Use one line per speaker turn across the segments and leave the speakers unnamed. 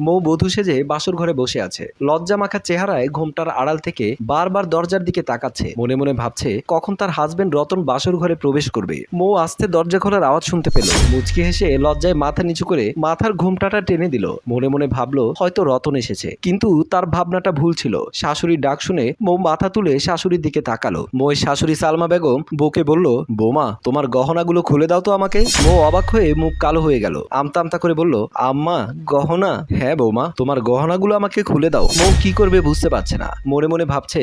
মৌ বধূ সেজে বাসর ঘরে বসে আছে। লজ্জা মাখা চেহারায় ঘোমটার আড়াল থেকে বারবার দরজার দিকে তাকাচ্ছে। মনে মনে ভাবছে, কখন তার হাজবেন্ড রতন বাসর ঘরে প্রবেশ করবে। মৌ আস্তে দরজা খোলার আওয়াজ শুনতে পেল। মুচকি হেসে লজ্জায় মাথা নিচু করে মাথার ঘোমটাটা টেনে দিল। মনে মনে ভাবলো, হয়তো রতন এসেছে। কিন্তু তার ভাবনাটা ভুল ছিল। শাশুড়ির ডাক শুনে মৌ মাথা তুলে শাশুড়ির দিকে তাকালো। মৌয়ের শাশুড়ি সালমা বেগম বউকে বলল, বৌমা, তোমার গহনাগুলো খুলে দাও তো আমাকে। মৌ অবাক হয়ে মুখ কালো হয়ে গেল। আমতা আমতা করে বলল, আম্মা, গহনা? হ্যাঁ বৌমা, তোমার গহনাগুলো আমাকে খুলে দাও। মৌ কি করবে বুঝতে পারছে না। মনে মনে ভাবছে,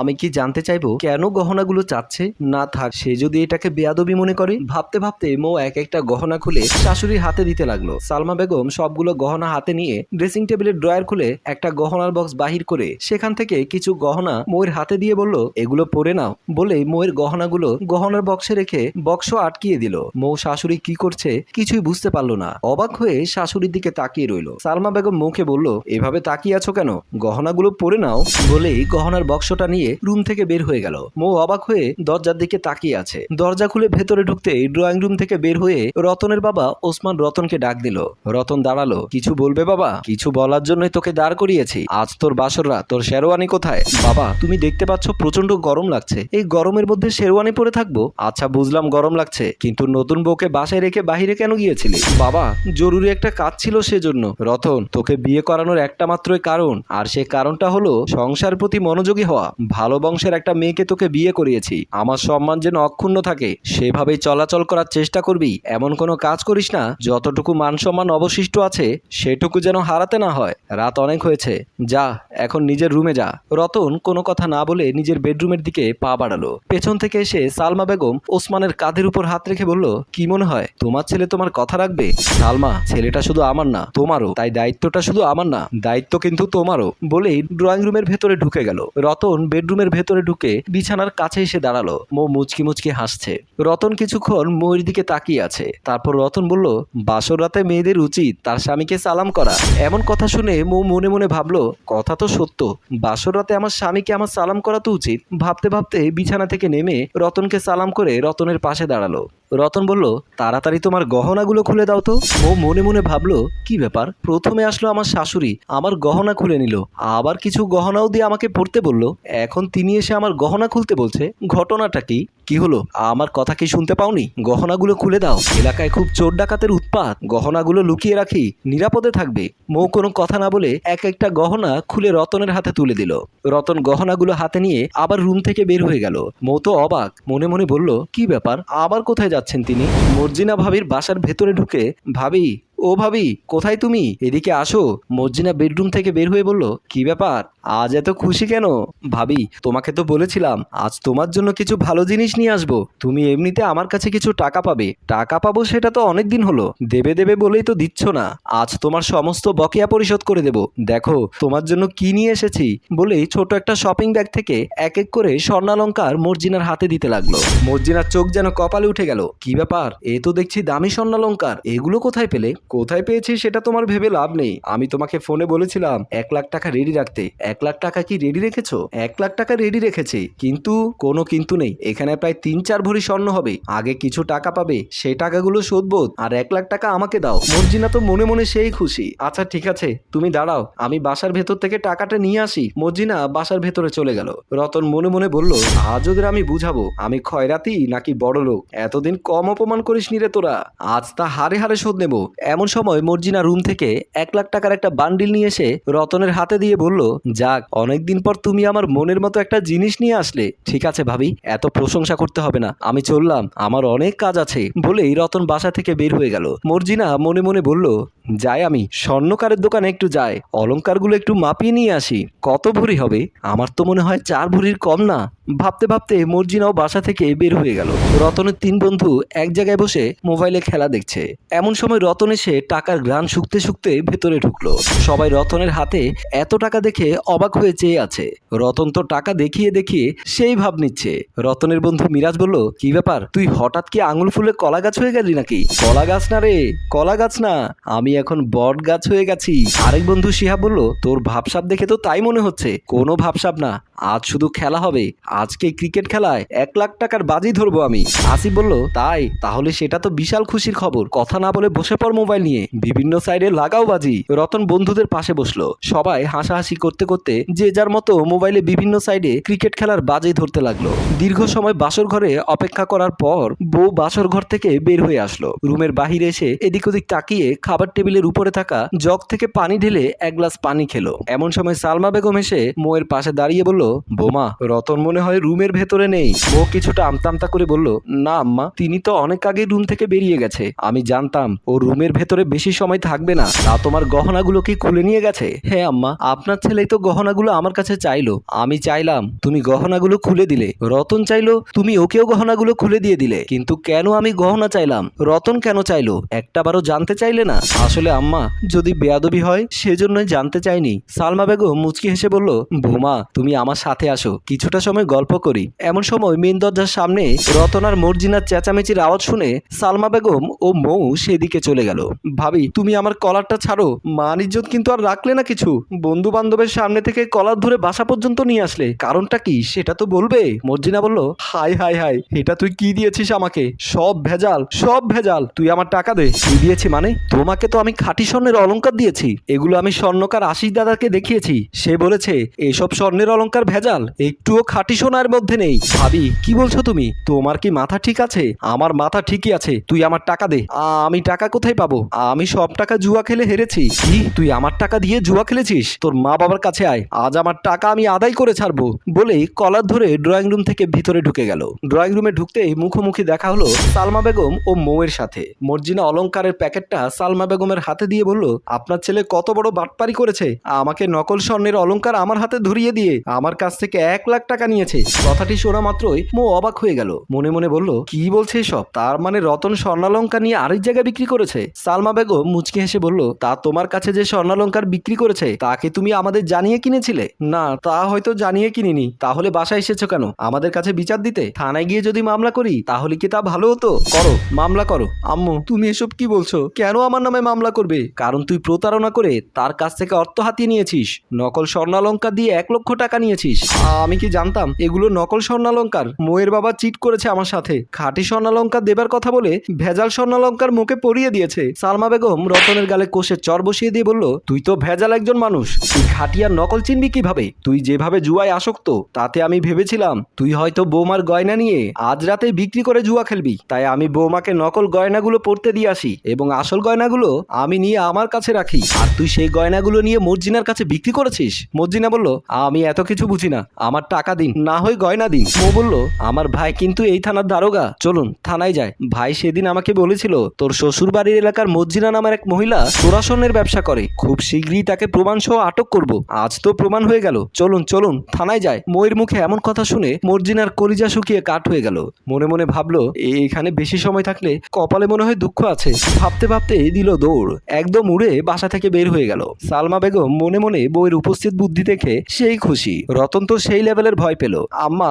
আমি কি জানতে চাইব কেন গহনাগুলো চাচ্ছে? না থাক, সে যদি এটাকে বেয়াদবি মনে করে? ভাবতে ভাবতে মৌ এক একটা গহনা খুলে শাশুড়ির হাতে দিতে লাগল। সালমা বেগম সবগুলো গহনা হাতে নিয়ে ড্রেসিং টেবিলের ড্রয়ার খুলে একটা গহনার বক্স বাহির করে সেখান থেকে কিছু গহনা মৌয়ের হাতে দিয়ে বলল, এগুলো পরে নাও। বলে মৌয়ের গহনাগুলো গহনার বক্সে রেখে বক্স আটকিয়ে দিল। মৌ শাশুড়ি কি করছে কিছুই বুঝতে পারল না। অবাক হয়ে শাশুড়ির দিকে তাকিয়ে রইল। সালমা বেগম মুখে বলল, এভাবে তাকিয়ে আছো কেন? গহনাগুলো পরে নাও। বলেই গহনার বক্সটা নিয়ে রুম থেকে বের হয়ে গেল। মৌ অবাক হয়ে দরজার দিকে তাকিয়ে আছে। দরজা খুলে ভেতরে ঢুকতে ড্রয়িং রুম থেকে বের হয়ে রতনের বাবা ওসমান রতনকে ডাক দিল। রতন দাঁড়াল। কিছু বলবে বাবা? কিছু বলার জন্যই তোকে দাঁড় করিয়েছি। আজ তোর বাসর রাত তোর শেরওয়ানি কোথায়? বাবা, তুমি দেখতে পাচ্ছ প্রচণ্ড গরম লাগছে। এই গরমের মধ্যে শেরওয়ানি পরে থাকব? আচ্ছা বুঝলাম গরম লাগছে। কিন্তু নতুন বউকে বাসায় রেখে বাহিরে কেন গিয়েছিলি? বাবা, জরুরি একটা কাজ ছিল সেজন্য। রতন তোকে বিয়ে করানোর একটা মাত্রই কারণ, আর সে কারণটা হলো সংসার প্রতি মনোযোগী হওয়া। ভালো বংশের একটা মেয়েকে তোকে বিয়ে করিয়েছি। আমার সম্মান যেন অক্ষুণ্ণ থাকে। সেভাবেই চলাচল করার চেষ্টা করবি। এমন কোনো কাজ করিস না, যতটুকু মান সম্মান অবশিষ্ট আছে, সেটুকু যেন হারাতে না হয়। রাত অনেক হয়েছে। যা, এখন নিজের রুমে যা। রতন কোনো কথা না বলে নিজের বেডরুমের দিকে পা বাড়ালো। পেছন থেকে এসে সালমা বেগম ওসমানের কাঁধের উপর হাত রেখে বলল, কি মনে হয়, তোমার ছেলে তোমার কথা রাখবে? সালমা, ছেলেটা শুধু আমার না, তোমারও। তাই দায়িত্বটা শুধু আমার না, দায়িত্ব কিন্তু তোমারও। বলেই ড্রয়িং রুমের ভেতরে ঢুকে গেল। রতন বেডরুমের ভেতরে ঢুকে বিছানার কাছে এসে দাঁড়াল। মৌ মুচকি মুচকি হাসছে। রতন কিছুক্ষণ মৌয়ের দিকে তাকিয়ে আছে। তারপর রতন বলল, বাসর রাতে মেয়েদের উচিত তার স্বামীকে সালাম করা। এমন কথা শুনে মৌ মনে মনে ভাবলো, কথা তো সত্য। বাসর রাতে আমার স্বামীকে আমার সালাম করা তো উচিত। ভাবতে ভাবতে বিছানা থেকে নেমে রতনকে সালাম করে রতনের পাশে দাঁড়াল। রতন বলল, তাড়াতাড়ি তোমার গহনাগুলো খুলে দাও তো। ও মনে মনে ভাবলো, কি ব্যাপার? প্রথমে আসলো আমার শাশুড়ি, আমার গহনা খুলে নিল, আবার কিছু গহনাও দিয়ে আমাকে পড়তে বলল। এখন তিনি এসে আমার গহনা খুলতে বলছে, ঘটনাটা কি? কি হলো? আমার কথা কি শুনতে পাওনি? গহনাগুলো খুলে দাও। এলাকায় খুব চোর ডাকাতের উৎপাত। গহনাগুলো লুকিয়ে রাখি। নিরাপদে থাকবে। মৌ কোনো কথা না বলে এক একটা গহনা খুলে রতনের হাতে তুলে দিল। রতন গহনাগুলো হাতে নিয়ে আবার রুম থেকে বের হয়ে গেল। মৌ তো অবাক। মনে মনে বলল, কি ব্যাপার? আবার কোথায় যাচ্ছেন তিনি? মর্জিনা ভাবির বাসার ভেতরে ঢুকে ভাবি ও ভাবি, কোথায় তুমি? এদিকে আসো। মর্জিনা বেডরুম থেকে বের হয়ে বলল, কি ব্যাপার? আজ এত খুশি কেন? ভাবি, তোমাকে তো বলেছিলাম, আজ তোমার জন্য কিছু ভালো জিনিস নিয়ে আসব। তুমি এমনিতে আমার কাছে কিছু টাকা পাবে। টাকা পাবো সেটা তো অনেক দিন হলো। দেবে দেবে বলেই তো দিচ্ছ না। আজ তোমার সমস্ত বকেয়া পরিশোধ করে দেব। দেখো, তোমার জন্য কি নিয়ে এসেছি? বলেই ছোট একটা শপিং ব্যাগ থেকে এক এক করে স্বর্ণালঙ্কার মর্জিনার হাতে দিতে লাগল। মর্জিনার চোখ যেন কপালে উঠে গেল। কি ব্যাপার? এ তো দেখছি দামি স্বর্ণালঙ্কার। এগুলো কোথায় পেলে? কোথায় পেয়েছি সেটা তোমার ভেবে লাভ নেই। আমি তোমাকে ফোনে বলেছিলাম, এক লাখ টাকা রেডি রাখতে। এক লাখ টাকা কি রেডি রেখেছো? এক লাখ টাকা রেডি রেখেছি। কিন্তু কোনো কিন্তু নেই। এখানে প্রায় তিন চার ভরি স্বর্ণ হবে। আগে কিছু টাকা পাবে সেই টাকাগুলো শোধবোধ আর এক লাখ টাকা আমাকে দাও। মর্জিনা তো মনে মনে সেই খুশি। আচ্ছা ঠিক আছে, তুমি দাঁড়াও। আমি বাসার ভেতর থেকে টাকাটা নিয়ে আসি। মর্জিনা বাসার ভেতরে চলে গেল। রতন মনে মনে বলল আজ ওদের আমি বুঝাবো। আমি খয়রাতি নাকি বড় লোক এতদিন কম অপমান করিস নি রে তোরা। আজ তা হারে হারে শোধ নেব। এমন সময় মর্জিনা রুম থেকে এক লাখ টাকার একটা বান্ডিল নিয়ে এসে রতনের হাতে দিয়ে বলল, যাক, অনেকদিন পর তুমি আমার মনের মতো একটা জিনিস নিয়ে আসলে। ঠিক আছে ভাবি, এত প্রশংসা করতে হবে না। আমি চললাম, আমার অনেক কাজ আছে। বলেই রতন বাসা থেকে বের হয়ে গেল। মর্জিনা মনে মনে বলল যাই আমি, স্বর্ণকারের দোকানে একটু যাই, অলঙ্কারগুলো একটু মাপিয়ে নিয়ে আসি। কত ভরি হবে? আমার তো মনে হয় চার ভরির কম না। ভাবতে ভাবতে মর্জিনাও বাসা থেকে বের হয়ে গেল। রতনের তিন বন্ধু এক জায়গায় বসে মোবাইলে খেলা দেখছে। এমন সময় রতন এসে টাকার গ্রান শুকতে শুকতে ভেতরে ঢুকলো। সবাই রতনের হাতে এত টাকা দেখে অবাক হয়ে চেয়ে আছে। রতন তো টাকা দেখিয়ে দেখিয়ে সেই ভাব নিচ্ছে। রতনের বন্ধু মিরাজ বলল, কি ব্যাপার? তুই হঠাৎ কি আঙুল ফুলে কলা গাছ হয়ে গেলি নাকি? কলা গাছ না রে কলা গাছ না। আমি এখন বট গাছ হয়ে গেছি আরেক বন্ধু শিহাব বলল, তোর ভাবসাব দেখে তো তাই মনে হচ্ছে। কোনো ভাবসাব না। আজ শুধু খেলা হবে। আজকে ক্রিকেট খেলায় এক লাখ টাকার বাজি ধরবো আমি। আসিফ বলল, তাই? তাহলে সেটা তো বিশাল খুশির খবর। কথা না বলে বসে পড় মোবাইল নিয়ে। বিভিন্ন সাইডে লাগাও বাজি। রতন বন্ধুদের পাশে বসল। সবাই হাসাহাসি করতে করতে যে যার মতো মোবাইলে বিভিন্ন সাইডে ক্রিকেট খেলার বাজি ধরতে লাগল। দীর্ঘ সময় বাসর ঘরে অপেক্ষা করার পর বউ বাসর ঘর থেকে বের হয়ে আসলো। রুমের বাহিরে এসে এদিক ওদিক তাকিয়ে খাবার টেবিলের উপরে থাকা জগ থেকে পানি ঢেলে এক গ্লাস পানি খেলো। এমন সময় সালমা বেগম এসে মোয়ের পাশে দাঁড়িয়ে বলল, বোমা, রতন মনে হয় রুমের ভেতরে নেই। বউ কিছুটা আমতা আমতা করে বলল, না, আম্মা, তিনি তো অনেক আগে রুম থেকে বেরিয়ে গেছে। আমি জানতাম ও রুমের ভেতরে বেশি সময় থাকবে না। তা তোমার গহনাগুলো কি খুলে নিয়ে গেছে? হ্যাঁ আম্মা, আপনার ছেলেই তো গহনাগুলো আমার কাছে চাইলো। আমি চাইলাম তুমি গহনাগুলো খুলে দিলে। রতন চাইলো তুমি ওকেও গহনাগুলো খুলে দিয়ে দিলে। কিন্তু কেন আমি গহনা চাইলাম? রতন কেন চাইলো? একটা একটাবারও জানতে চাইলে না? আসলে আম্মা, যদি বেয়াদবি হয়, সেজন্যই জানতে চাইনি। সালমা বেগম মুচকি হেসে বলল, বোমা, তুমি আমার সাথে আসো, কিছুটা সময় গল্প করি। এমন সময় মেন দরজার সামনে রতন আর মর্জিনার চেঁচামেচির আওয়াজ শুনে সালমা বেগম ও মৌ সেদিকে চলে গেল। ভাবি, তুমি আমার কলারটা ছাড়ো। মান ইজ্জত কিন্তু আর রাখলে না কিছু। বন্ধু বান্ধবের সামনে থেকে কলার ধরে বাসা পর্যন্ত নিয়ে আসলে। কারণটা কি, সেটা তো বলবে? মর্জিনা বলল হাই হাই হাই এটা তুই কি দিয়েছিস আমাকে? সব ভেজাল সব ভেজাল। তুই আমার টাকা দে। কি দিয়েছি মানে? তোমাকে তো আমি খাঁটি স্বর্ণের অলংকার দিয়েছি। এগুলো আমি স্বর্ণকার আশিস দাদাকে দেখিয়েছি। সে বলেছে, এসব স্বর্ণের অলংকার ভেজাল, একটুও খাঁটি সোনার মধ্যে নেই। ভাবি, কি বলছো তুমি? তোমার কি মাথা ঠিক আছে? আমার মাথা ঠিকই আছে। তুই আমার টাকা দে। আমি টাকা কোথায় পাবো? আমি সব টাকা জুয়া খেলে হেরেছি। কি, তুই আমার টাকা দিয়ে জুয়া খেলেছিস? তোর মা বাবার কাছে আয়। আজ আমার টাকা আমি আদায় করে ছাড়বো। বলেই কলার ধরে ড্রয়িং রুম থেকে ভিতরে ঢুকে গেল। ড্রয়িং রুমে ঢুকতেই মুখোমুখি দেখা হলো সালমা বেগম ও মৌয়ের সাথে। মর্জিনা অলংকারের প্যাকেটটা সালমা বেগমের হাতে দিয়ে বলল, আপনার ছেলে কত বড় বাটপারি করেছে। আমাকে নকল স্বর্ণের অলংকার আমার হাতে ধরিয়ে দিয়ে আমার কাছ থেকে এক লাখ টাকা নিয়েছে। কথাটি শোনা মাত্রই মো অবাক হয়ে গেল। মনে মনে বলল, কি বলছে সব তার মানে রতন স্বর্ণালঙ্কার নিয়ে আরেক জায়গায় বিক্রি করেছে? সালমা বেগম মুচকি হেসে বলল, তা তোমার কাছে যে স্বর্ণালঙ্কার বিক্রি করেছে, তাকে তুমি আমাদের জানিয়ে কিনেছিলে? না, তা হয়তো জানিয়ে কিনিনি। তাহলে বাসায় এসেছ কেন? আমাদের কাছে বিচার দিতে? থানায় গিয়ে যদি মামলা করি, তাহলে কি তা ভালো হতো? করো, মামলা করো। আম্মু, তুমি এসব কি বলছো? কেন আমার নামে মামলা করবে, কারণ তুই প্রতারণা করে তার কাছ থেকে অর্থ হাতিয়ে নিয়েছিস। নকল স্বর্ণালঙ্কার দিয়ে এক লক্ষ টাকা নিয়েছিস। আমি কি জানতাম এগুলো নকল স্বর্ণালঙ্কার? মোয়ের বাবা চিট করেছে আমার সাথে। খাঁটি স্বর্ণালঙ্কার দেবার কথা বলে ভেজাল স্বর্ণালঙ্কার মুখে পরিয়ে দিয়েছে। সালমা বেগম রতনের গালে কোষে চর বসিয়ে দিয়ে বলল, তুই তো ভেজাল একজন মানুষ। তুই খাঁটি আর নকল চিনবি কীভাবে? তুই যেভাবে জুয়ায় আসক্ত, তাতে আমি ভেবেছিলাম তুই হয়তো বৌমার গয়না নিয়ে আজ রাতে বিক্রি করে জুয়া খেলবি। তাই আমি বৌমাকে নকল গয়নাগুলো পরতে দিয়ে আসি এবং আসল গয়নাগুলো আমি নিয়ে আমার কাছে রাখি। আর তুই সেই গয়নাগুলো নিয়ে মর্জিনার কাছে বিক্রি করেছিস? মর্জিনা বলল, আমি এত কিছু বুঝি না। আমার টাকা দিন, না হয় গয়না দিন। ও বলল, আমার ভাই কিন্তু এই থানার দারোগা। চলুন, থানায় যায় ভাই সেদিন আমাকে বলেছিল, তোর শ্বশুর বাড়ির এলাকার মর্জিনা নামের এক মহিলা চোরাশনের ব্যবসা করে। খুব শীঘ্রই তাকে প্রমাণ সহ আটক করব। আজ তো প্রমাণ হয়ে গেল। চলুন চলুন, থানায় যায় ময়ের মুখে এমন কথা শুনে মর্জিনার কলিজা শুকিয়ে কাঠ হয়ে গেল। মনে মনে ভাবলো এখানে বেশি সময় থাকলে কপালে মনে হয় দুঃখ আছে। ভাবতে ভাবতে দিল দৌড়। একদম উড়ে বাসা থেকে বের হয়ে গেল। সালমা বেগম মনে মনে বইয়ের উপস্থিত বুদ্ধি দেখে সেই খুশি। রতন তো সেই লেভেলের ভয় পেল। আম্মা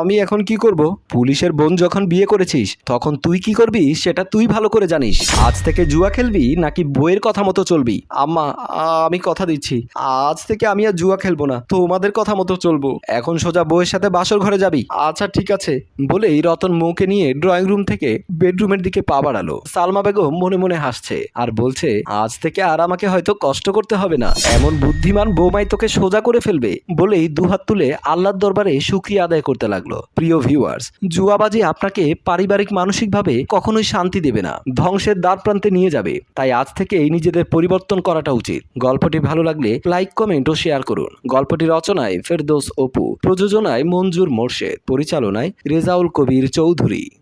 আমি এখন কি করব? পুলিশের বোন যখন বিয়ে করেছিস, তখন তুই কি করবি সেটা তুই ভালো করে জানিস। আজ থেকে জুয়া খেলবি নাকি বইয়ের কথা মতো চলবি? আম্মা আমি কথা দিচ্ছি। আজ থেকে আমি আর জুয়া খেলব না, তোমাদের কথা মতো চলবো। এখন সোজা বউয়ের সাথে বাসর ঘরে যাবি। আচ্ছা ঠিক আছে। বলেই রতন মৌকে নিয়ে ড্রয়িং রুম থেকে বেডরুমের দিকে পা বাড়ালো। সালমা বেগম মনে মনে হাসছে। আর বলছে, আজ থেকে আর আমাকে হয়তো কষ্ট করতে হবে না। এমন বুদ্ধিমান বৌমাই তোকে সোজা করে ফেলবে, বলেই দুহাত তুলে আল্লাহর দরবারে সুক্রিয়া আদায় করতে লাগল। প্রিয় ভিউয়ার্স জুয়াবাজি আপনাকে পারিবারিক, মানসিকভাবে কখনোই শান্তি দেবে না। ধ্বংসের দ্বার প্রান্তে নিয়ে যাবে। তাই আজ থেকেই নিজেদের পরিবর্তন করাটা উচিত। গল্পটি ভালো লাগলে লাইক কমেন্ট ও শেয়ার করুন। গল্পটি রচনায় ফেরদোস অপু, প্রযোজনায় মঞ্জুর মোর্শেদ, পরিচালনায় রেজাউল কবির চৌধুরী।